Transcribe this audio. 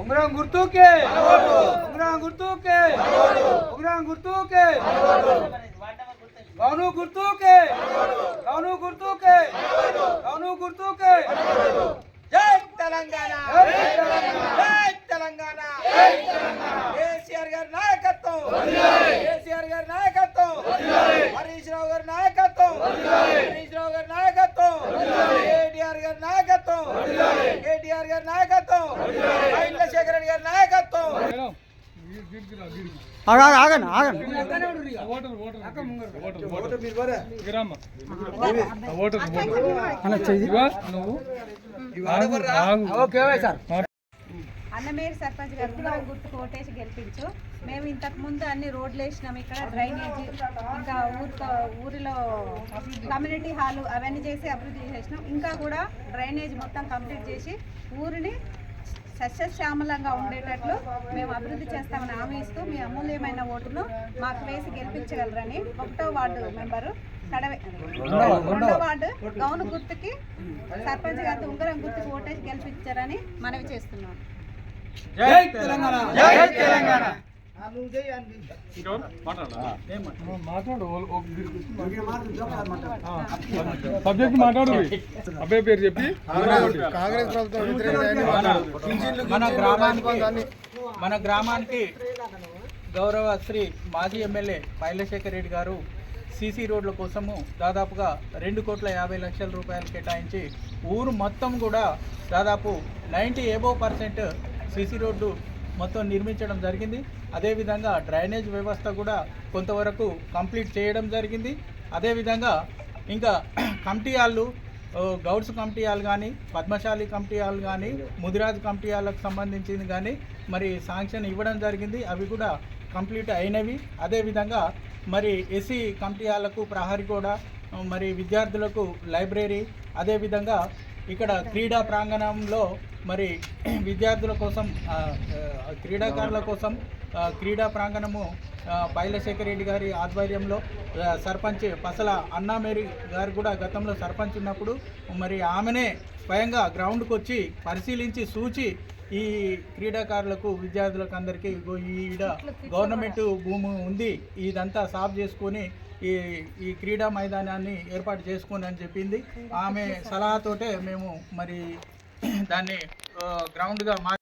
ఉంగరం గుర్తుకే. ఉంగరం గుర్తుకే. ఉంగరం గుర్తుకే. గౌను గుర్తుకే. గౌను గుర్తుకే. గౌను గుర్తుకే. జై తెలంగాణ. జై తెలంగాణ. జై తెలంగాణ. కేసీఆర్ గారి నాయకత్వం కేసీఆర్ గారి నాయకత్వం హరీష్ రావు గారి నాయకత్వం హరీష్ రావు గారి నాయకత్వం కేటీఆర్ గారి నాయకత్వం కేటీఆర్ గారి నాయకత్వం. చంద్రశేఖర్ రెడ్డి గారి నాయకత్వం. ఆగండి ఆగండి. Okay sir. అన్నమేరు సర్పంచ్ గారు ఉంగరం గుర్తుకు ఓటేసి గెలిపించు. మేము ఇంతకు ముందు అన్ని రోడ్లు వేసినాం. ఇక్కడ డ్రైనేజీ ఇంకా ఊరితో ఊరిలో కమ్యూనిటీ హాల్ అవన్నీ చేసి అభివృద్ధి చేసినాం. ఇంకా కూడా డ్రైనేజ్ మొత్తం కంప్లీట్ చేసి ఊరిని సస్యశ్యామలంగా ఉండేటట్లు మేము అభివృద్ధి చేస్తామని హామీ ఇస్తూ మీ అమూల్యమైన ఓటును మాకు వేసి గెలిపించగలరని ఒకటో వార్డు మెంబరు కడవే రెండో వార్డు గౌను గుర్తుకి సర్పంచ్ గారితో ఉంగరం గుర్తుకి ఓటేసి గెలిపించారని మనవి చేస్తున్నాం. జై తెలంగాణ. జై తెలంగాణ. సబ్జెక్ట్ మాట్లాడు. అబ్బాయి పేరు చెప్పి. మన గ్రామానికి మన గ్రామానికి గౌరవ శ్రీ మాజీ ఎమ్మెల్యే పైలశేఖర్ రెడ్డి గారు సీసీ రోడ్ల కోసము దాదాపుగా రెండు కోట్ల యాభై లక్షల రూపాయలు కేటాయించి ఊరు మొత్తం కూడా దాదాపు నైంటీ ఏబో పర్సెంట్ సీసీ రోడ్డు మొత్తం నిర్మించడం జరిగింది. అదేవిధంగా డ్రైనేజ్ వ్యవస్థ కూడా కొంతవరకు కంప్లీట్ చేయడం జరిగింది. అదేవిధంగా ఇంకా కమిటీ వాళ్ళు గౌడ్స్ కమిటీ కానీ పద్మశాలి కమిటీ వాళ్ళు కానీ ముదిరాజ్ కమిటీ వాళ్ళకు సంబంధించింది కానీ మరి శాంక్షన్ ఇవ్వడం జరిగింది. అవి కూడా కంప్లీట్ అయినవి. అదేవిధంగా మరి ఎస్సీ కమిటీ ప్రహరి ప్రహరీ కూడా మరి విద్యార్థులకు లైబ్రరీ అదేవిధంగా ఇక్కడ క్రీడా ప్రాంగణంలో మరి విద్యార్థుల కోసం క్రీడాకారుల కోసం క్రీడా ప్రాంగణము పైలశేఖర్ రెడ్డి గారి ఆధ్వర్యంలో సర్పంచ్ పసల అన్నామేరి గారు కూడా గతంలో సర్పంచ్ ఉన్నప్పుడు మరి ఆమెనే స్వయంగా గ్రౌండ్కి వచ్చి పరిశీలించి సూచి ఈ క్రీడాకారులకు విద్యార్థులకు అందరికీ ఈడ గవర్నమెంట్ భూమి ఉంది ఇదంతా సాఫ్ చేసుకొని ఈ ఈ క్రీడా మైదానాన్ని ఏర్పాటు చేసుకోండి అని చెప్పింది. ఆమె సలహాతోటే మేము మరి దాన్ని గ్రౌండ్గా మార్చి